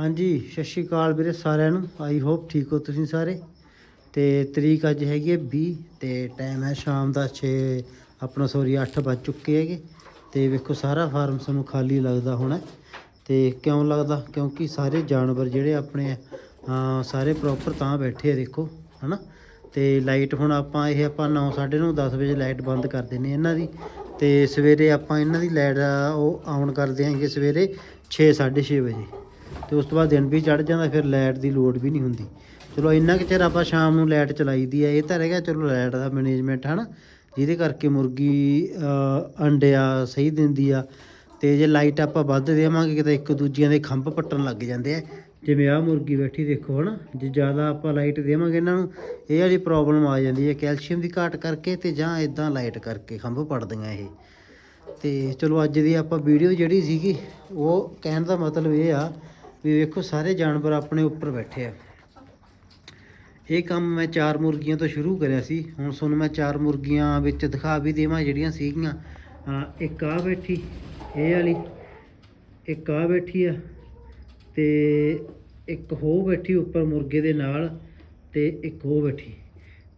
ਹਾਂਜੀ, ਸਤਿ ਸ਼੍ਰੀ ਅਕਾਲ ਵੀਰੇ ਸਾਰਿਆਂ ਨੂੰ। ਆਈ ਹੋਪ ਠੀਕ ਹੋ ਤੁਸੀਂ ਸਾਰੇ? ਤੇ ਤਰੀਕ ਅੱਜ ਹੈਗੀ ਹੈ 20 ਤੇ ਟਾਈਮ ਹੈ ਸ਼ਾਮ ਦਾ 6 ਆਪਣਾ ਸੋਰੀ 8 ਵੱਜ ਚੁੱਕੇ ਹੈਗੇ। ਤੇ ਵੇਖੋ ਸਾਰਾ ਫਾਰਮ ਸਾਨੂੰ ਖਾਲੀ ਲੱਗਦਾ ਹੋਣਾ ਤੇ ਕਿਉਂ ਲੱਗਦਾ? ਕਿਉਂਕਿ ਸਾਰੇ ਜਾਨਵਰ ਜਿਹੜੇ ਆਪਣੇ ਸਾਰੇ ਪ੍ਰੋਪਰ ਤਾਂ ਬੈਠੇ ਆ ਦੇਖੋ, ਹਨਾ? ਤੇ ਲਾਈਟ ਹੁਣ ਆਪਾਂ ਇਹ ਆਪਾਂ 9 9:30 10 ਵਜੇ ਲਾਈਟ ਬੰਦ ਕਰ ਦਿੰਨੇ ਇਹਨਾਂ ਦੀ। ਤੇ ਸਵੇਰੇ ਆਪਾਂ ਇਹਨਾਂ ਦੀ ਲਾਈਟ ਉਹ ਆਨ ਕਰ ਦਿਆਂਗੇ ਸਵੇਰੇ 6 6:30 ਵਜੇ। ਤੇ ਉਸ ਤੋਂ ਬਾਅਦ ਦਿਨ ਵੀ ਚੜ ਜਾਂਦਾ, ਫਿਰ ਲਾਈਟ ਦੀ ਲੋੜ ਵੀ ਨਹੀਂ ਹੁੰਦੀ। ਚਲੋ ਇੰਨਾ ਕੁ ਚਿਰ ਆਪਾਂ ਸ਼ਾਮ ਨੂੰ ਲਾਈਟ ਚਲਾਈਦੀ ਹੈ ਇਹ ਤਾਂ ਰਹਿ ਗਿਆ ਚਲੋ ਲਾਈਟ ਦਾ ਮੈਨੇਜਮੈਂਟ ਹਨਾ, ਜਿਹਦੇ ਕਰਕੇ ਮੁਰਗੀ ਅੰਡਿਆ ਸਹੀ ਦਿੰਦੀ ਆ। ਤੇ ਜੇ ਲਾਈਟ ਆਪਾਂ ਵੱਧ ਦੇਵਾਂਗੇ, ਕਿਤੇ ਇੱਕ ਦੂਜਿਆਂ ਦੇ ਖੰਭ ਪੱਟਣ ਲੱਗ ਜਾਂਦੇ ਆ। ਜਿਵੇਂ ਆਹ ਮੁਰਗੀ ਬੈਠੀ ਦੇਖੋ ਹਨਾ, ਜੇ ਜ਼ਿਆਦਾ ਆਪਾਂ ਲਾਈਟ ਦੇਵਾਂਗੇ ਇਹਨਾਂ ਨੂੰ, ਇਹ ਵਾਲੀ ਪ੍ਰੋਬਲਮ ਆ ਜਾਂਦੀ ਹੈ ਕੈਲਸ਼ੀਅਮ ਦੀ ਘਾਟ ਕਰਕੇ ਤੇ ਜਾਂ ਇਦਾਂ ਲਾਈਟ ਕਰਕੇ ਖੰਭ ਪੜਦੀਆਂ ਇਹ। ਤੇ ਚਲੋ ਅੱਜ ਦੀ ਆਪਾਂ ਵੀਡੀਓ ਜਿਹੜੀ ਸੀਗੀ, ਉਹ ਕਹਿਣ ਦਾ ਮਤਲਬ ਇਹ ਆ ਵੀ ਵੇਖੋ, ਸਾਰੇ ਜਾਨਵਰ ਆਪਣੇ ਉੱਪਰ ਬੈਠੇ ਆ। ਇਹ ਕੰਮ ਮੈਂ ਚਾਰ ਮੁਰਗੀਆਂ ਤੋਂ ਸ਼ੁਰੂ ਕਰਿਆ ਸੀ। ਹੁਣ ਤੁਹਾਨੂੰ ਮੈਂ ਚਾਰ ਮੁਰਗੀਆਂ ਵਿੱਚ ਦਿਖਾ ਵੀ ਦੇਵਾਂ ਜਿਹੜੀਆਂ ਸੀਗੀਆਂ। ਅਹ ਇੱਕ ਆ ਬੈਠੀ, ਇਹ ਵਾਲੀ, ਇੱਕ ਆ ਬੈਠੀ ਆ ਤੇ ਇੱਕ ਹੋ ਬੈਠੀ ਉੱਪਰ ਮੁਰਗੇ ਦੇ ਨਾਲ ਤੇ ਇੱਕ ਹੋ ਬੈਠੀ।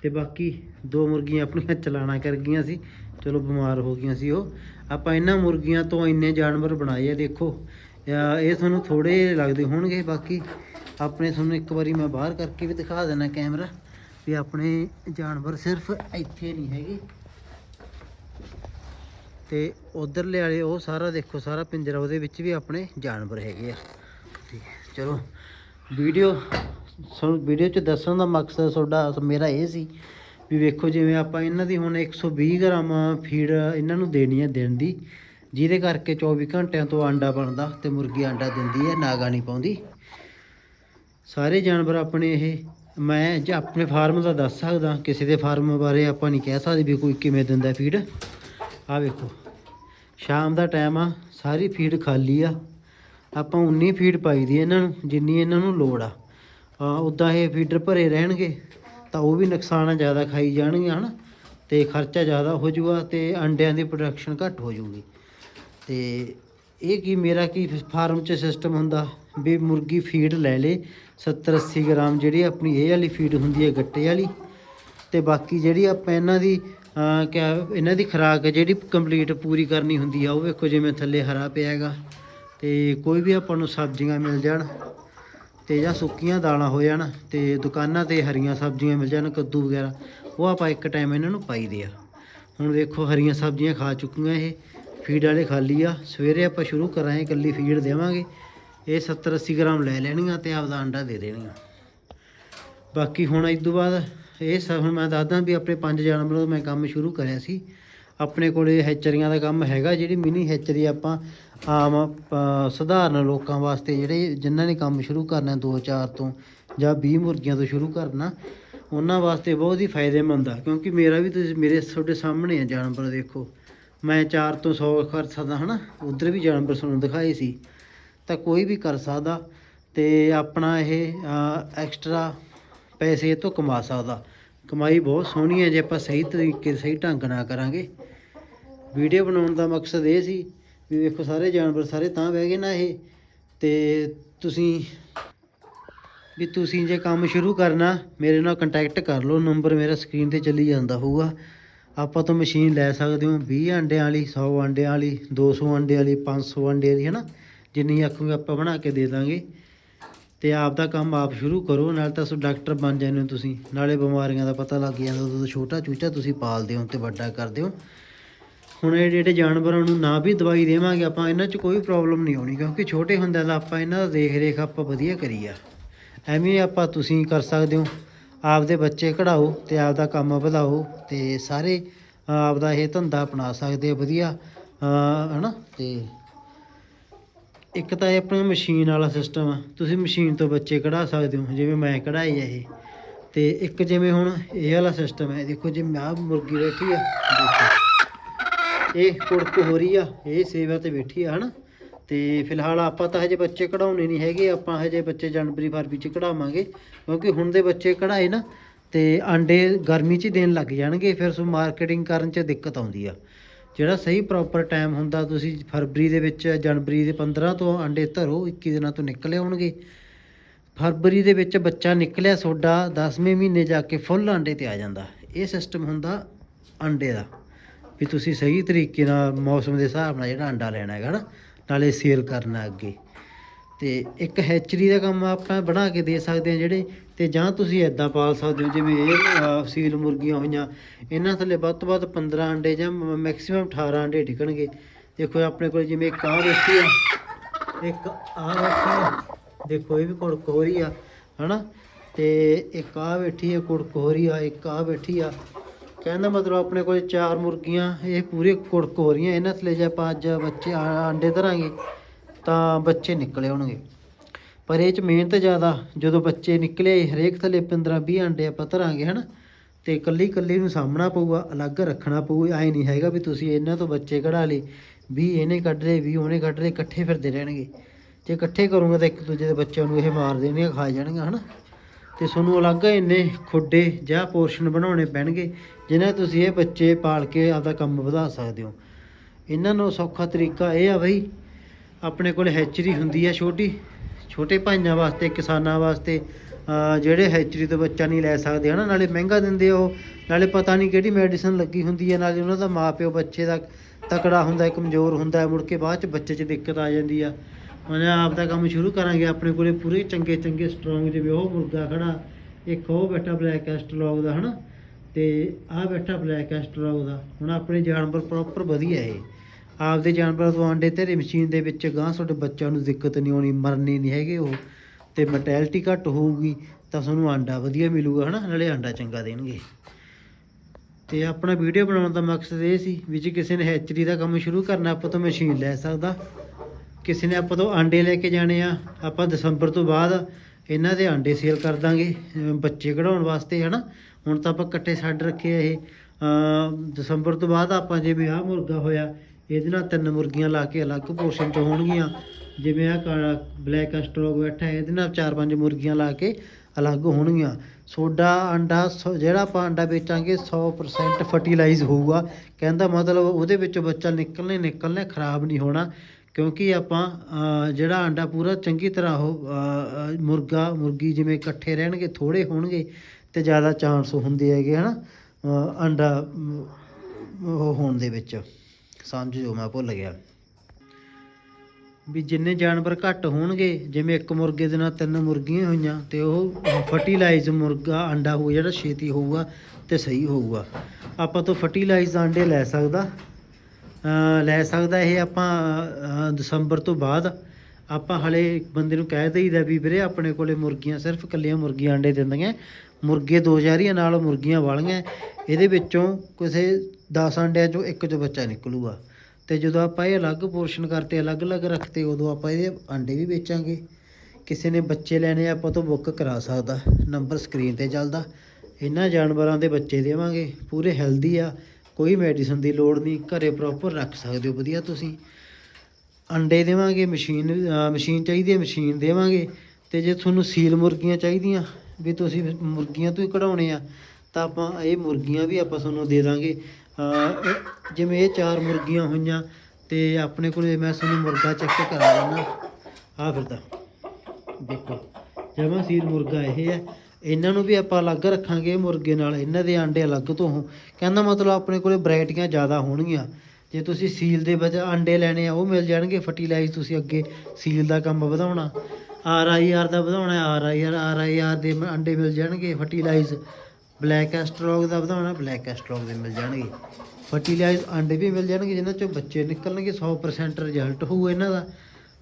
ਤੇ ਬਾਕੀ ਦੋ ਮੁਰਗੀਆਂ ਆਪਣੀਆਂ ਚਲਾਣਾ ਕਰ ਗਈਆਂ ਸੀ। ਚਲੋ ਬਿਮਾਰ ਹੋ ਗਈਆਂ ਸੀ ਉਹ। ਆਪਾਂ ਇਹਨਾਂ ਮੁਰਗੀਆਂ ਤੋਂ ਇੰਨੇ ਜਾਨਵਰ ਬਣਾਏ ਆ, ਦੇਖੋ। ਇਹ ਤੁਹਾਨੂੰ ਥੋੜੇ ਲੱਗਦੇ ਹੋਣਗੇ ਬਾਕੀ ਆਪਣੇ ਤੁਹਾਨੂੰ ਇੱਕ ਵਾਰੀ ਮੈਂ ਬਾਹਰ ਕਰਕੇ ਵੀ ਦਿਖਾ ਦੇਣਾ ਕੈਮਰਾ ਵੀ ਆਪਣੇ ਜਾਨਵਰ ਸਿਰਫ ਇੱਥੇ ਨਹੀਂ ਹੈਗੇ। ਤੇ ਉਧਰਲੇ ਵਾਲੇ ਉਹ ਸਾਰਾ ਦੇਖੋ ਸਾਰਾ ਪਿੰਜਰਾ ਉਹਦੇ ਵਿੱਚ ਵੀ ਆਪਣੇ ਜਾਨਵਰ ਹੈਗੇ ਆ। ਠੀਕ ਹੈ, ਚਲੋ ਵੀਡੀਓ ਸਾਨੂੰ ਵੀਡੀਓ 'ਚ ਦੱਸਣ ਦਾ ਮਕਸਦ ਤੁਹਾਡਾ ਮੇਰਾ ਇਹ ਸੀ ਵੀ ਵੇਖੋ ਜਿਵੇਂ ਆਪਾਂ ਇਹਨਾਂ ਦੀ ਹੁਣ 120 ਗ੍ਰਾਮ ਫੀਡ ਇਹਨਾਂ ਨੂੰ ਦੇਣੀ ਹੈ ਦਿਨ ਦੀ। ਜਿਹਦੇ ਕਰਕੇ 24 ਘੰਟਿਆਂ ਤੋਂ ਆਂਡਾ ਬਣਦਾ ਤੇ ਮੁਰਗੀ ਆਂਡਾ ਦਿੰਦੀ ਹੈ, ਨਾਗਾ ਨਹੀਂ ਪਾਉਂਦੀ। ਸਾਰੇ ਜਾਨਵਰ ਆਪਣੇ ਇਹ, ਮੈਂ ਜੇ ਆਪਣੇ ਫਾਰਮ ਦਾ ਦੱਸ ਸਕਦਾ, ਕਿਸੇ ਦੇ ਫਾਰਮ ਬਾਰੇ ਆਪਾਂ ਨਹੀਂ ਕਹਿ ਸਕਦੇ ਵੀ ਕੋਈ ਕਿਵੇਂ ਦਿੰਦਾ ਫੀਡ ਆ ਵੇਖੋ, ਸ਼ਾਮ ਦਾ ਟਾਈਮ ਆ, ਸਾਰੀ ਫੀਡ ਖਾਲੀ ਆ। ਆਪਾਂ ਉਨੀ ਫੀਡ ਪਾਈ ਦੀ ਇਹਨਾਂ ਨੂੰ, ਜਿੰਨੀ ਇਹਨਾਂ ਨੂੰ ਲੋੜ ਆ। ਉਦਾਂ ਇਹ ਫੀਡਰ ਭਰੇ ਰਹਿਣਗੇ, ਤਾਂ ਉਹ ਵੀ ਨੁਕਸਾਨ ਜ਼ਿਆਦਾ ਖਾਈ ਜਾਣਗੇ ਹਨਾ। ਤੇ ਖਰਚਾ ਜ਼ਿਆਦਾ ਹੋ ਜਾਊਗਾ ਤੇ ਅੰਡਿਆਂ ਦੀ ਪ੍ਰੋਡਕਸ਼ਨ ਘੱਟ ਹੋ ਜਾਊਗੀ। ਤੇ ਇਹ ਕੀ ਮੇਰਾ ਕੀ ਫਾਰਮ 'ਚ ਸਿਸਟਮ ਹੁੰਦਾ? ਵੀ ਮੁਰਗੀ ਫੀਡ ਲੈ ਲੇ 70 80 ਗ੍ਰਾਮ ਜਿਹੜੀ ਆਪਣੀ ਇਹ ਵਾਲੀ ਫੀਡ ਹੁੰਦੀ ਹੈ ਗੱਟੇ ਵਾਲੀ ਤੇ ਬਾਕੀ ਜਿਹੜੀ ਆਪਾਂ ਇਹਨਾਂ ਦੀ ਕਿਆ ਇਹਨਾਂ ਦੀ ਖੁਰਾਕ ਜਿਹੜੀ ਕੰਪਲੀਟ ਪੂਰੀ ਕਰਨੀ ਹੁੰਦੀ ਆ, ਉਹ ਵੇਖੋ ਜਿਵੇਂ ਥੱਲੇ ਹਰਾ ਪਿਆ ਹੈਗਾ ਤੇ ਕੋਈ ਵੀ ਆਪਾਂ ਨੂੰ ਸਬਜ਼ੀਆਂ ਮਿਲ ਜਾਣ ਤੇ ਜਾਂ ਸੁੱਕੀਆਂ ਦਾਲਾਂ ਹੋ ਜਾਣ ਤੇ ਦੁਕਾਨਾਂ ਤੇ ਹਰੀਆਂ ਸਬਜ਼ੀਆਂ ਮਿਲ ਜਾਣ, ਕੱਦੂ ਵਗੈਰਾ, ਉਹ ਆਪਾਂ ਇੱਕ ਟਾਈਮ ਇਹਨਾਂ ਨੂੰ ਪਾਈਦੇ ਆ। ਹੁਣ ਵੇਖੋ ਹਰੀਆਂ ਸਬਜ਼ੀਆਂ ਖਾ ਚੁੱਕੀਆਂ ਇਹ। ਫੀਡ ਵਾਲੇ ਖਾਲੀ ਆ। ਸਵੇਰੇ ਆਪਾਂ ਸ਼ੁਰੂ ਕਰਾਂਗੇ, ਇਕੱਲੀ ਫੀਡ ਦੇਵਾਂਗੇ। ਇਹ 70 80 ਗ੍ਰਾਮ ਲੈ ਲੈਣੀਆਂ ਤੇ ਆਪਦਾ ਅੰਡਾ ਦੇ ਦੇਣੀਆਂ। ਬਾਕੀ ਹੁਣ ਇਸ ਤੋਂ ਬਾਅਦ ਇਹ ਸ ਹੁਣ ਮੈਂ ਦੱਸਦਾ ਵੀ ਆਪਣੇ ਪੰਜ ਜਾਨਵਰਾਂ ਦਾ ਮੈਂ ਕੰਮ ਸ਼ੁਰੂ ਕਰਿਆ ਸੀ। ਆਪਣੇ ਕੋਲੇ ਹੈਚਰੀਆਂ ਦਾ ਕੰਮ ਹੈਗਾ, ਜਿਹੜੀ ਮਿਨੀ ਹੈਚਰੀ ਆਪਾਂ ਆਮ ਸਧਾਰਨ ਲੋਕਾਂ ਵਾਸਤੇ ਜਿਹੜੇ ਜਿਨ੍ਹਾਂ ਨੇ ਕੰਮ ਸ਼ੁਰੂ ਕਰਨਾ 2-4 ਤੋਂ ਜਾਂ 20 ਮੁਰਗੀਆਂ ਤੋਂ ਸ਼ੁਰੂ ਕਰਨਾ, ਉਹਨਾਂ ਵਾਸਤੇ ਬਹੁਤ ਹੀ ਫਾਇਦੇਮੰਦ ਆ। ਕਿਉਂਕਿ ਮੇਰਾ ਵੀ ਤੁਸੀਂ ਮੇਰੇ ਤੁਹਾਡੇ ਸਾਹਮਣੇ ਆ ਜਾਨਵਰ, ਦੇਖੋ। ਮੈਂ 4 ਤੋਂ 100 ਕਰ ਸਕਦਾ ਹਨਾ, ਉਧਰ ਵੀ ਜਾਨਵਰ ਸਾਨੂੰ ਦਿਖਾਏ ਸੀ। ਤਾਂ ਕੋਈ ਵੀ ਕਰ ਸਕਦਾ ਤੇ ਆਪਣਾ ਇਹ ਐਕਸਟਰਾ ਪੈਸੇ ਤੋਂ ਕਮਾ ਸਕਦਾ। ਕਮਾਈ ਬਹੁਤ ਸੋਹਣੀ ਹੈ, ਜੇ ਆਪਾਂ ਸਹੀ ਤਰੀਕੇ, ਸਹੀ ਢੰਗ ਨਾਲ ਕਰਾਂਗੇ। ਵੀਡੀਓ ਬਣਾਉਣ ਦਾ ਮਕਸਦ ਇਹ ਸੀ ਵੀ ਵੇਖੋ ਸਾਰੇ ਜਾਨਵਰ ਸਾਰੇ ਤਾਂ ਬਹਿ ਗਏ ਨਾ ਇਹ, ਤੇ ਤੁਸੀਂ, ਵੀ ਤੁਸੀਂ ਜੇ ਕੰਮ ਸ਼ੁਰੂ ਕਰਨਾ, ਮੇਰੇ ਨਾਲ ਕੰਟੈਕਟ ਕਰ ਲਓ ਨੰਬਰ ਮੇਰਾ ਸਕਰੀਨ ਤੇ ਚੱਲੀ ਜਾਂਦਾ ਹੋਊਗਾ। ਆਪਾਂ ਤੋਂ ਮਸ਼ੀਨ ਲੈ ਸਕਦੇ ਹੋ 20 ਅੰਡਿਆਂ ਵਾਲੀ 100 ਅੰਡਿਆਂ ਵਾਲੀ 200 ਅੰਡਿਆਂ ਵਾਲੀ 500 ਅੰਡਿਆਂ ਵਾਲੀ ਹੈ ਨਾ ਜਿੰਨੀ ਆਖੋਗੇ ਆਪਾਂ ਬਣਾ ਕੇ ਦੇ ਦਾਂਗੇ। ਤੇ ਆਪ ਦਾ ਕੰਮ ਆਪ ਸ਼ੁਰੂ ਕਰੋ, ਨਾਲ ਤਾਂ ਸੋ ਡਾਕਟਰ ਬਣ ਜਾਂਦੇ ਹੋ ਤੁਸੀਂ। ਨਾਲੇ ਬਿਮਾਰੀਆਂ ਦਾ ਪਤਾ ਲੱਗ ਜਾਂਦਾ, ਉਦੋਂ ਛੋਟਾ ਚੂਚਾ ਤੁਸੀਂ ਪਾਲਦੇ ਹੋ ਤੇ ਵੱਡਾ ਕਰਦੇ ਹੋ। ਹੁਣ ਇਹ ਜਿਹੜੇ ਜਾਨਵਰਾਂ ਨੂੰ ਨਾ ਵੀ ਦਵਾਈ ਦੇਵਾਂਗੇ, ਆਪਾਂ ਇਹਨਾਂ 'ਚ ਕੋਈ ਪ੍ਰੋਬਲਮ ਨਹੀਂ ਆਉਣੀ, ਕਿਉਂਕਿ ਛੋਟੇ ਹੁੰਦਿਆਂ ਦਾ ਆਪਾਂ ਇਹਨਾਂ ਦਾ ਦੇਖ ਰੇਖ ਆਪਾਂ ਵਧੀਆ ਕਰੀ ਆ। ਐਵੇਂ ਆਪਾਂ ਤੁਸੀਂ ਕਰ ਸਕਦੇ ਹੋ। ਆਪਦੇ ਬੱਚੇ ਕਢਾਓ ਤੇ ਆਪਦਾ ਕੰਮ ਵਧਾਓ ਤੇ ਸਾਰੇ ਆਪਦਾ ਇਹ ਧੰਦਾ ਅਪਣਾ ਸਕਦੇ ਆ, ਵਧੀਆ, ਅਹ, ਹਨਾ? ਤੇ ਇੱਕ ਤਾਂ ਇਹ ਆਪਣੀ ਮਸ਼ੀਨ ਵਾਲਾ ਸਿਸਟਮ ਆ। ਤੁਸੀਂ ਮਸ਼ੀਨ ਤੋਂ ਬੱਚੇ ਕਢਾ ਸਕਦੇ ਹੋ, ਜਿਵੇਂ ਮੈਂ ਕਢਾਈ ਆ ਇਹ। ਤੇ ਇੱਕ ਜਿਵੇਂ ਹੁਣ ਇਹ ਵਾਲਾ ਸਿਸਟਮ ਹੈ ਦੇਖੋ ਜੇ, ਮੈਂ ਮੁਰਗੀ ਬੈਠੀ ਆ, ਦੇਖੋ। ਇਹ ਕੁੜਕ ਹੋ ਰਹੀ ਆ, ਇਹ ਸੇਵਾ ਤੇ ਬੈਠੀ ਆ, ਹਨਾ? ਤੇ ਫਿਲਹਾਲ ਆਪਾਂ ਤਾਂ ਹਜੇ ਬੱਚੇ ਕਢਾਉਣੇ ਨਹੀਂ ਹੈਗੇ, ਆਪਾਂ ਹਜੇ ਬੱਚੇ ਜਨਵਰੀ, ਫਰਵਰੀ ਚ ਕਢਾਵਾਂਗੇ, ਕਿਉਂਕਿ ਹੁਣ ਦੇ ਬੱਚੇ ਕਢਾਏ ਨਾ, ਤੇ ਆਂਡੇ ਗਰਮੀ ਚ ਦੇਣ ਲੱਗ ਜਾਣਗੇ, ਫਿਰ ਸੋ ਮਾਰਕੀਟਿੰਗ ਕਰਨ ਚ ਦਿੱਕਤ ਆਉਂਦੀ ਆ। ਜਿਹੜਾ ਸਹੀ ਪ੍ਰੋਪਰ ਟਾਈਮ ਹੁੰਦਾ, ਤੁਸੀਂ ਫਰਵਰੀ ਦੇ ਵਿੱਚ, ਜਨਵਰੀ ਦੇ 15 ਤੋਂ ਆਂਡੇ ਧਰੋ 21 ਦਿਨਾਂ ਤੋਂ ਨਿਕਲੇ ਆਉਣਗੇ। ਫਰਵਰੀ ਦੇ ਵਿੱਚ ਬੱਚਾ ਨਿਕਲਿਆ ਤੁਹਾਡਾ 10ਵੇਂ ਮਹੀਨੇ ਜਾ ਕੇ ਫੁੱਲ ਆਂਡੇ ਤੇ ਆ ਜਾਂਦਾ। ਇਹ ਸਿਸਟਮ ਹੁੰਦਾ ਆਂਡੇ ਦਾ, ਵੀ ਤੁਸੀਂ ਸਹੀ ਤਰੀਕੇ ਨਾਲ ਮੌਸਮ ਦੇ ਹਿਸਾਬ ਨਾਲ ਜਿਹੜਾ ਆਂਡਾ ਲੈਣਾ ਹੈਗਾ ਨਾ ਨਾਲੇ ਸੇਲ ਕਰਨਾ ਅੱਗੇ। ਤੇ ਇੱਕ ਹੈਚਰੀ ਦਾ ਕੰਮ ਆਪਾਂ ਬਣਾ ਕੇ ਦੇ ਸਕਦੇ ਹਾਂ ਜਿਹੜੇ, ਤੇ ਜਾਂ ਤੁਸੀਂ ਐਦਾਂ ਪਾਲ ਸਕਦੇ ਹੋ, ਜਿਵੇਂ ਇਹ ਸੀਲ ਮੁਰਗੀਆਂ ਹੋਈਆਂ, ਇਹਨਾਂ ਥੱਲੇ ਵੱਧ ਤੋਂ ਵੱਧ 15 ਅੰਡੇ ਜਾਂ ਮੈਕਸਿਮਮ 18 ਅੰਡੇ ਟਿਕਣਗੇ ਦੇਖੋ ਆਪਣੇ ਕੋਲ ਜਿਵੇਂ ਇੱਕ ਆਹ ਬੈਠੀ ਆ, ਇੱਕ ਆਹ ਬੈਠੀ ਆ, ਦੇਖੋ ਇਹ ਵੀ ਕੁੜਕ ਹੋ ਰਹੀ ਆ, ਹਨਾ? ਤੇ ਇੱਕ ਆਹ ਬੈਠੀ ਆ, ਕੁੜਕ ਹੋ ਰਹੀ ਆ, ਇੱਕ ਆਹ ਬੈਠੀ ਆ। ਕਹਿੰਦਾ ਮਤਲਬ ਆਪਣੇ ਕੋਲ ਚਾਰ ਮੁਰਗੀਆਂ, ਇਹ ਪੂਰੇ ਕੁੜਕ ਹੋ ਰਹੀਆਂ, ਇਹਨਾਂ ਥੱਲੇ ਜੇ ਆਪਾਂ ਅੱਜ ਬੱਚੇ ਆ- ਅੰਡੇ ਧਰਾਂਗੇ, ਤਾਂ ਬੱਚੇ ਨਿਕਲੇ ਹੋਣਗੇ ਪਰ ਇਹ ਚ ਮਿਹਨਤ ਜ਼ਿਆਦਾ, ਜਦੋਂ ਬੱਚੇ ਨਿਕਲੇ ਹਰੇਕ ਥੱਲੇ 15 20 ਆਂਡੇ ਆਪਾਂ ਧਰਾਂਗੇ, ਹਨਾ? ਤੇ ਕੱਲੀ ਕੱਲੀ ਨੂੰ ਸਾਹਮਣਾ ਪਊਗਾ, ਅਲੱਗ ਰੱਖਣਾ ਪਊ, ਐ ਨਹੀਂ ਹੈਗਾ ਵੀ ਤੁਸੀਂ ਇਹਨਾਂ ਤੋਂ ਬੱਚੇ ਕਢਾ ਲਏ, ਵੀ ਇਹਨੇ ਕੱਢ ਲਏ, ਵੀ ਉਹਨੇ ਕੱਢ ਲਏ, ਇਕੱਠੇ ਫਿਰਦੇ ਰਹਿਣਗੇ। ਜੇ ਇਕੱਠੇ ਕਰੂੰਗਾ ਤਾਂ ਇੱਕ ਦੂਜੇ ਦੇ ਬੱਚਿਆਂ ਨੂੰ ਇਹ ਮਾਰ ਦੇਣਗੇ, ਖਾ ਜਾਣਗੇ, ਹਨਾ? ਤੇ ਤੁਹਾਨੂੰ ਅਲੱਗ ਇੰਨੇ ਖੁੱਡੇ ਜਾਂ ਪੋਰਸ਼ਨ ਬਣਾਉਣੇ ਪੈਣਗੇ, ਜਿਨ੍ਹਾਂ ਤੁਸੀਂ ਇਹ ਬੱਚੇ ਪਾਲ ਕੇ ਆਪਦਾ ਕੰਮ ਵਧਾ ਸਕਦੇ ਹੋ। ਇਹਨਾਂ ਨੂੰ ਸੌਖਾ ਤਰੀਕਾ ਇਹ ਆ ਬਈ, ਆਪਣੇ ਕੋਲ ਹੈਚਰੀ ਹੁੰਦੀ ਆ ਛੋਟੀ, ਛੋਟੇ ਭਾਈਆਂ ਵਾਸਤੇ, ਕਿਸਾਨਾਂ ਵਾਸਤੇ ਜਿਹੜੇ ਹੈਚਰੀ ਤੋਂ ਬੱਚਾ ਨਹੀਂ ਲੈ ਸਕਦੇ, ਹਨਾ? ਨਾਲੇ ਮਹਿੰਗਾ ਦਿੰਦੇ ਆ ਉਹ, ਨਾਲੇ ਪਤਾ ਨਹੀਂ ਕਿਹੜੀ ਮੈਡੀਸਨ ਲੱਗੀ ਹੁੰਦੀ ਹੈ ਨਾਲੇ ਉਹਨਾਂ ਦਾ ਮਾਪਿਓ ਬੱਚੇ ਦਾ ਤਕੜਾ ਹੁੰਦਾ, ਕਮਜ਼ੋਰ ਹੁੰਦਾ, ਮੁੜ ਕੇ ਬਾਅਦ ਚ ਬੱਚੇ 'ਚ ਦਿੱਕਤ ਆ ਜਾਂਦੀ ਆ। ਹੁਣ ਆਪ ਦਾ ਕੰਮ ਸ਼ੁਰੂ ਕਰਾਂਗੇ, ਆਪਣੇ ਕੋਲੇ ਪੂਰੇ ਚੰਗੇ ਚੰਗੇ ਸਟਰੋਂਗ ਜਿਵੇਂ ਉਹ ਮੁਰਗਾ ਖੜਾ, ਇੱਕ ਉਹ ਬੈਠਾ ਬਲੈਕ ਐਸਟਰੋਗ ਦਾ, ਹਨਾ? ਤੇ ਆਹ ਬੈਠਾ ਬਲੈਕ ਐਸਟਰੋਗ ਦਾ। ਹੁਣ ਆਪਣੇ ਜਾਨਵਰ ਪ੍ਰੋਪਰ ਵਧੀਆ ਇਹ। ਆਪਦੇ ਜਾਨਵਰਾਂ ਤੋਂ ਆਂਡੇ ਧਰੇ ਮਸ਼ੀਨ ਦੇ ਵਿੱਚ ਗਾਂ ਤੁਹਾਡੇ ਬੱਚਿਆਂ ਨੂੰ ਦਿੱਕਤ ਨਹੀਂ ਆਉਣੀ, ਮਰਨੇ ਨਹੀਂ ਹੈਗੇ ਉਹ। ਤੇ ਮੋਰਟੈਲਿਟੀ ਘੱਟ ਹੋਊਗੀ, ਤਾਂ ਤੁਹਾਨੂੰ ਆਂਡਾ ਵਧੀਆ ਮਿਲੂਗਾ, ਹਨਾ? ਨਾਲੇ ਆਂਡਾ ਚੰਗਾ ਦੇਣਗੇ। ਤੇ ਆਪਣਾ ਵੀਡੀਓ ਬਣਾਉਣ ਦਾ ਮਕਸਦ ਇਹ ਸੀ ਵੀ ਜੇ ਕਿਸੇ ਨੇ ਹੈਚਰੀ ਦਾ ਕੰਮ ਸ਼ੁਰੂ ਕਰਨਾ, ਆਪਾਂ ਤਾਂ ਮਸ਼ੀਨ ਲੈ ਸਕਦਾ। ਕਿਸੇ ਨੇ ਆਪਾਂ ਤੋਂ ਆਂਡੇ ਲੈ ਕੇ ਜਾਣੇ ਆ, ਆਪਾਂ ਦਸੰਬਰ ਤੋਂ ਬਾਅਦ ਇਹਨਾਂ ਦੇ ਆਂਡੇ ਸੇਲ ਕਰ ਦਾਂਗੇ ਬੱਚੇ ਕਢਾਉਣ ਵਾਸਤੇ, ਹਨਾ? ਹੁਣ ਤਾਂ ਆਪਾਂ ਇਕੱਠੇ ਛੱਡ ਰੱਖੇ ਆ ਇਹ। ਦਸੰਬਰ ਤੋਂ ਬਾਅਦ ਆਪਾਂ ਜਿਵੇਂ ਆਹ ਮੁਰਗਾ ਹੋਇਆ, ਇਹਦੇ ਨਾਲ ਤਿੰਨ ਮੁਰਗੀਆਂ ਲਾ ਕੇ ਅਲੱਗ ਪੋਰਸ਼ਨ ਚ ਹੋਣਗੀਆਂ। ਜਿਵੇਂ ਆਹ ਕਾਲਾ ਬਲੈਕ ਸਟ੍ਰੋਕ ਬੈਠਾ ਇਹਦੇ ਨਾਲ ਚਾਰ ਪੰਜ ਮੁਰਗੀਆਂ ਲਾ ਕੇ ਅਲੱਗ ਹੋਣਗੀਆਂ। ਸੋਡਾ ਅੰਡਾ ਸੌ- ਜਿਹੜਾ ਆਪਾਂ ਅੰਡਾ ਵੇਚਾਂਗੇ 100% ਫਰਟੀਲਾਈਜ਼ ਹੋਊਗਾ। ਕਹਿੰਦਾ ਮਤਲਬ ਉਹਦੇ ਵਿੱਚੋਂ ਬੱਚਾ ਨਿਕਲਣੇ ਨਿਕਲਣਾ ਖਰਾਬ ਨਹੀਂ ਹੋਣਾ। ਕਿਉਂਕਿ ਆਪਾਂ ਜਿਹੜਾ ਆਂਡਾ ਪੂਰਾ ਚੰਗੀ ਤਰ੍ਹਾਂ ਉਹ ਮੁਰਗਾ ਮੁਰਗੀ ਜਿਵੇਂ ਇਕੱਠੇ ਰਹਿਣਗੇ ਥੋੜੇ ਹੋਣਗੇ ਤੇ ਜ਼ਿਆਦਾ ਚਾਂਸ ਹੁੰਦੇ ਹੈਗੇ ਹਨਾ? ਅਹ, ਅੰਡਾ ਉਹ ਹੋਣ ਦੇ ਵਿੱਚ। ਸਮਝ ਜੋ ਮੈਂ ਭੁੱਲ ਗਿਆ। ਵੀ ਜਿੰਨੇ ਜਾਨਵਰ ਘੱਟ ਹੋਣਗੇ ਜਿਵੇਂ ਇੱਕ ਮੁਰਗੇ ਦੇ ਨਾਲ ਤਿੰਨ ਮੁਰਗੀਆਂ ਹੋਈਆਂ ਤੇ ਉਹ ਫਰਟੀਲਾਈਜ਼ ਮੁਰਗਾ ਅੰਡਾ ਹੋਊ ਜਿਹੜਾ ਛੇਤੀ ਹੋਊਗਾ ਤੇ ਸਹੀ ਹੋਊਗਾ। ਆਪਾਂ ਤੋਂ ਫਰਟੀਲਾਈਜ਼ ਅੰਡੇ ਲੈ ਸਕਦਾ। ਲੈ ਸਕਦਾ ਇਹ ਆਪਾਂ ਦਸੰਬਰ ਤੋਂ ਬਾਅਦ ਆਪਾਂ ਹਲੇ ਬੰਦੇ ਨੂੰ ਕਹਿ ਦਈਦਾ ਵੀ ਵੀਰੇ ਆਪਣੇ ਕੋਲੇ ਮੁਰਗੀਆਂ ਸਿਰਫ ਕੱਲੀਆਂ ਮੁਰਗੀਆਂ ਅੰਡੇ ਦਿੰਦੀਆਂ, ਮੁਰਗੇ ਦੋ ਹਜ਼ਾਰੀਆਂ ਨਾਲ ਮੁਰਗੀਆਂ ਵਾਲੀਆਂ, ਇਹਦੇ ਵਿੱਚੋਂ ਕਿਸੇ 10 ਅੰਡਿਆਂ ਚੋਂ ਇੱਕ ਚੋਂ ਬੱਚਾ ਨਿਕਲੂਗਾ। ਤੇ ਜਦੋਂ ਆਪਾਂ ਇਹ ਅਲੱਗ ਪੋਰਸ਼ਨ ਕਰਤੇ ਅਲੱਗ-ਅਲੱਗ ਰੱਖਤੇ, ਉਦੋਂ ਆਪਾਂ ਇਹਦੇ ਅੰਡੇ ਵੀ ਵੇਚਾਂਗੇ। ਕਿਸੇ ਨੇ ਬੱਚੇ ਲੈਣੇ ਆਪਾਂ ਤੋਂ ਬੁੱਕ ਕਰਾ ਸਕਦਾ, ਨੰਬਰ ਸਕਰੀਨ ਤੇ ਚੱਲਦਾ। ਇਹਨਾਂ ਜਾਨਵਰਾਂ ਦੇ ਬੱਚੇ ਦੇਵਾਂਗੇ, ਪੂਰੇ ਹੈਲਦੀ ਆ। ਕੋਈ ਮੈਡੀਸਨ ਦੀ ਲੋੜ ਨਹੀਂ, ਘਰੇ ਪ੍ਰੋਪਰ ਰੱਖ ਸਕਦੇ ਹੋ, ਵਧੀਆ ਤੁਸੀਂ। ਅੰਡੇ ਦੇਵਾਂਗੇ ਮਸ਼ੀਨ ਮਸ਼ੀਨ ਚਾਹੀਦੀ ਹੈ ਮਸ਼ੀਨ ਦੇਵਾਂਗੇ। ਤੇ ਜੇ ਤੁਹਾਨੂੰ ਸੀਲ ਮੁਰਗੀਆਂ ਚਾਹੀਦੀਆਂ, ਵੀ ਤੁਸੀਂ ਮੁਰਗੀਆਂ ਤੋਂ ਹੀ ਕਢਾਉਣੇ ਆ, ਤਾਂ ਆਪਾਂ ਇਹ ਮੁਰਗੀਆਂ ਵੀ ਆਪਾਂ ਤੁਹਾਨੂੰ ਦੇ ਦਾਂਗੇ। ਜਿਵੇਂ ਇਹ ਚਾਰ ਮੁਰਗੀਆਂ ਹੋਈਆਂ, ਤੇ ਆਪਣੇ ਕੋਲ ਮੈਂ ਤੁਹਾਨੂੰ ਮੁਰਗਾ ਚੈੱਕ ਕਰਾ ਦਿੰਦਾ। ਆ ਫਿਰਦਾ ਦੇਖੋ, ਜਮਾ ਸੀਲ ਮੁਰਗਾ ਇਹ ਹੈ। ਇਹਨਾਂ ਨੂੰ ਵੀ ਆਪਾਂ ਅਲੱਗ ਰੱਖਾਂਗੇ ਮੁਰਗੇ ਨਾਲ, ਇਹਨਾਂ ਦੇ ਆਂਡੇ ਅਲੱਗ ਤੋਂ ਕਹਿੰਦਾ ਮਤਲਬ ਆਪਣੇ ਕੋਲੇ ਵੈਰਾਈਟੀਆਂ ਜ਼ਿਆਦਾ ਹੋਣਗੀਆਂ। ਜੇ ਤੁਸੀਂ ਸੀਲ ਦੇ ਵਿੱਚ ਅੰਡੇ ਲੈਣੇ ਆ, ਉਹ ਮਿਲ ਜਾਣਗੇ ਫਰਟੀਲਾਈਜ਼ ਤੁਸੀਂ ਅੱਗੇ ਸੀਲ ਦਾ ਕੰਮ ਵਧਾਉਣਾ। ਆਰ ਆਈ ਆਰ ਦਾ ਵਧਾਉਣਾ, R I R R I R ਦੇ ਮ- ਅੰਡੇ ਮਿਲ ਜਾਣਗੇ ਫਰਟੀਲਾਈਜ਼ ਬਲੈਕ ਐਸਟਰੋਗ ਦਾ ਵਧਾਉਣਾ ਬਲੈਕ ਐਸਟਰੋਗ ਦੇ ਮਿਲ ਜਾਣਗੇ। ਫਰਟੀਲਾਈਜ਼ ਅੰਡੇ ਵੀ ਮਿਲ ਜਾਣਗੇ, ਜਿਨ੍ਹਾਂ ਚੋਂ ਬੱਚੇ ਨਿਕਲਣਗੇ 100% ਰਿਜ਼ਲਟ ਹੋਊ ਇਹਨਾਂ ਦਾ।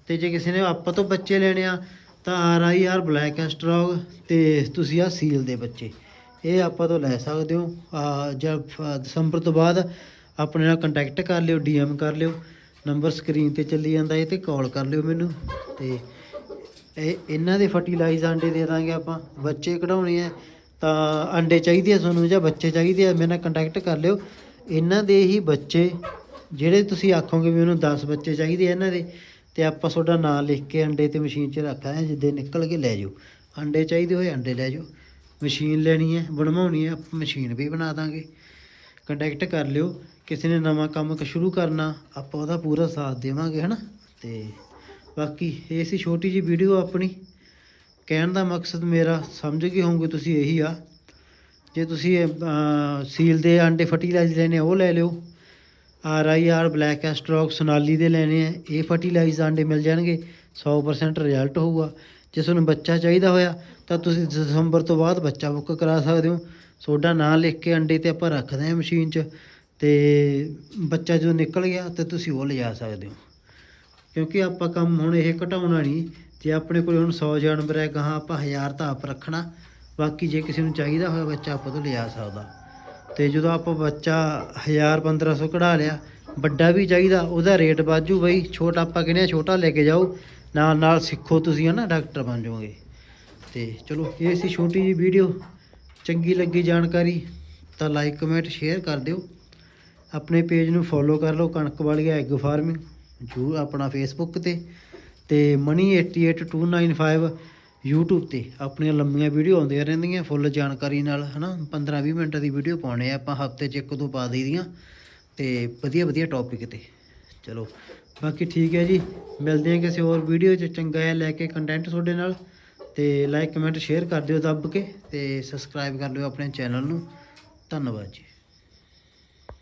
ਤੇ ਜੇ ਕਿਸੇ ਨੇ ਆਪਾਂ ਤੋਂ ਬੱਚੇ ਲੈਣੇ ਆ ਤਾਂ R I R black australorp ਤੇ ਤੁਸੀਂ ਆ ਸੀਲ ਦੇ ਬੱਚੇ। ਇਹ ਆਪਾਂ ਤੋਂ ਲੈ ਸਕਦੇ ਹੋ। ਆ ਜਦ ਦਸੰਬਰ ਤੋਂ ਬਾਅਦ ਆਪਣੇ ਨਾਲ ਕੰਟੈਕਟ ਕਰ ਲਿਓ ਡੀਐਮ ਕਰ ਲਿਓ। ਨੰਬਰ ਸਕਰੀਨ ਤੇ ਚੱਲੀ ਜਾਂਦਾ ਇਹ ਤੇ ਕਾਲ ਕਰ ਲਿਓ ਮੈਨੂੰ। ਤੇ ਇਹ, ਇਹਨਾਂ ਦੇ ਫਰਟੀਲਾਈਜ਼ ਆਂਡੇ ਦੇ ਦਾਂਗੇ ਆਪਾਂ। ਬੱਚੇ ਕਢਾਉਣੇ ਆ, ਤਾਂ ਅੰਡੇ ਚਾਹੀਦੇ ਆ ਤੁਹਾਨੂੰ ਜਾਂ ਬੱਚੇ ਚਾਹੀਦੇ ਆ, ਮੇਰੇ ਨਾਲ ਕੰਟੈਕਟ ਕਰ ਲਿਓ। ਇਹਨਾਂ ਦੇ ਹੀ ਬੱਚੇ, ਜਿਹੜੇ ਤੁਸੀਂ ਆਖੋਗੇ ਵੀ ਮੈਨੂੰ 10 ਬੱਚੇ ਚਾਹੀਦੇ ਆ ਇਹਨਾਂ ਦੇ। ਤੇ ਆਪਾਂ ਤੁਹਾਡਾ ਨਾਮ ਲਿਖ ਕੇ ਅੰਡੇ ਤੇ ਮਸ਼ੀਨ 'ਚ ਰੱਖਾਂਗੇ ਜਿੱਦੇ ਨਿਕਲ ਕੇ ਲੈ ਜਾਓ। ਅੰਡੇ ਚਾਹੀਦੇ ਹੋਏ ਅੰਡੇ ਲੈ ਜਾਓ। ਮਸ਼ੀਨ ਲੈਣੀ ਹੈ, ਬਣਵਾਉਣੀ ਹੈ, ਆਪਾਂ ਮਸ਼ੀਨ ਵੀ ਬਣਾ ਦਾਂਗੇ। ਕੰਟੈਕਟ ਕਰ ਲਿਓ। ਕਿਸੇ ਨੇ ਨਵਾਂ ਕੰਮ ਸ਼ੁਰੂ ਕਰਨਾ, ਆਪਾਂ ਉਹਦਾ ਪੂਰਾ ਸਾਥ ਦੇਵਾਂਗੇ, ਹਨਾ? ਤੇ ਬਾਕੀ ਇਹ ਸੀ ਛੋਟੀ ਜੀ ਵੀਡੀਓ ਆਪਣੀ। ਕਹਿਣ ਦਾ ਮਕਸਦ ਮੇਰਾ, ਸਮਝ ਗਏ ਹੋਵੋਗੇ ਤੁਸੀਂ, ਇਹੀ ਆ। ਜੇ ਤੁਸੀਂ ਸੀਲ ਦੇ ਆਂਡੇ ਫਰਟੀਲਾਈਜ਼ਰ ਲੈਣੇ ਉਹ ਲੈ ਲਿਓ। R I R, black australorp, Sonali ਦੇ ਲੈਣੇ ਆ। ਇਹ ਫਰਟੀਲਾਈਜ਼ ਆਂਡੇ ਮਿਲ ਜਾਣਗੇ 100% ਰਿਜ਼ਲਟ ਹੋਊਗਾ। ਜੇ ਤੁਹਾਨੂੰ ਬੱਚਾ ਚਾਹੀਦਾ ਹੋਇਆ, ਤਾਂ ਤੁਸੀਂ ਦਸੰਬਰ ਤੋਂ ਬਾਅਦ ਬੱਚਾ ਬੁੱਕ ਕਰਾ ਸਕਦੇ ਹੋ। ਸੋਡਾ ਨਾਂ ਲਿਖ ਕੇ ਅੰਡੇ ਤੇ ਆਪਾਂ ਰੱਖਦੇ ਹਾਂ ਮਸ਼ੀਨ 'ਚ, ਤੇ ਬੱਚਾ ਜਦੋਂ ਨਿਕਲ ਗਿਆ, ਤੇ ਤੁਸੀਂ ਉਹ ਲਿਜਾ ਸਕਦੇ ਹੋ। ਕਿਉਂਕਿ ਆਪਾਂ ਕੰਮ ਹੁਣ ਇਹ ਘਟਾਉਣਾ ਨਹੀਂ। ਜੇ ਆਪਣੇ ਕੋਲ ਹੁਣ 100 ਜਾਨਵਰ ਹੈ, ਗਾਹਾਂ ਆਪਾਂ 1000 ਤਾਂ ਆਪ ਰੱਖਣਾ। ਬਾਕੀ ਜੇ ਕਿਸੇ ਨੂੰ ਚਾਹੀਦਾ ਹੋਇਆ ਬੱਚਾ ਆਪਾਂ ਤੋਂ ਲਿਆ ਸਕਦਾ। ਤੇ ਜਦੋਂ ਆਪਾਂ ਬੱਚਾ 1000 1500 ਕਢਾ ਲਿਆ, ਵੱਡਾ ਵੀ ਚਾਹੀਦਾ, ਉਹਦਾ ਰੇਟ ਵਾਜੂ ਬਈ, ਛੋਟਾ ਆਪਾਂ ਕਹਿੰਦੇ ਆ ਛੋਟਾ ਲੈ ਕੇ ਜਾਓ, ਨਾਲ ਨਾਲ ਸਿੱਖੋ ਤੁਸੀਂ ਹਨਾ, ਡਾਕਟਰ ਬਣ ਜਾਓਗੇ। ਤੇ ਚਲੋ, ਇਹ ਸੀ ਛੋਟੀ ਜੀ ਵੀਡੀਓ, ਚੰਗੀ ਲੱਗੀ ਜਾਣਕਾਰੀ, ਤਾਂ ਲਾਈਕ ਕਮੈਂਟ ਸ਼ੇਅਰ ਕਰ ਦਿਓ। ਆਪਣੇ ਪੇਜ ਨੂੰ ਫੋਲੋ ਕਰ ਲਓ, ਕਣਕ ਵਾਲੀਆ ਐਗ ਫਾਰਮਿੰਗ ਜੂ ਆਪਣਾ ਫੇਸਬੁੱਕ ਤੇ ਤੇ ਮਨੀ 88295 YouTube ਤੇ ਆਪਣੀਆਂ ਲੰਮੀਆਂ ਵੀਡੀਓ ਆਉਂਦੀਆਂ ਰਹਿੰਦੀਆਂ ਫੁੱਲ ਜਾਣਕਾਰੀ ਨਾਲ, ਹਨਾ? 15 20 ਮਿੰਟ ਦੀ ਵੀਡੀਓ ਪਾਉਣੇ ਆ, ਆਪਾਂ ਹਫ਼ਤੇ 'ਚ ਇੱਕ ਦੋ ਪਾ ਦਈਦੀਆਂ, ਤੇ ਵਧੀਆ ਵਧੀਆ ਟੌਪਿਕ ਤੇ। ਚਲੋ, ਬਾਕੀ ਠੀਕ ਹੈ ਜੀ। ਮਿਲਦੇ ਹਾਂ ਕਿਸੇ ਹੋਰ ਵੀਡੀਓ 'ਚ। ਚੰਗਾ ਜਿਹਾ ਲੈ ਕੇ ਕੰਟੈਂਟ ਤੁਹਾਡੇ ਨਾਲ, ਤੇ ਲਾਈਕ ਕਮੈਂਟ ਸ਼ੇਅਰ ਕਰ ਦਿਓ ਦੱਬ ਕੇ, ਤੇ ਸਬਸਕ੍ਰਾਈਬ ਕਰ ਲਿਓ ਆਪਣੇ ਚੈਨਲ ਨੂੰ। ਧੰਨਵਾਦ ਜੀ।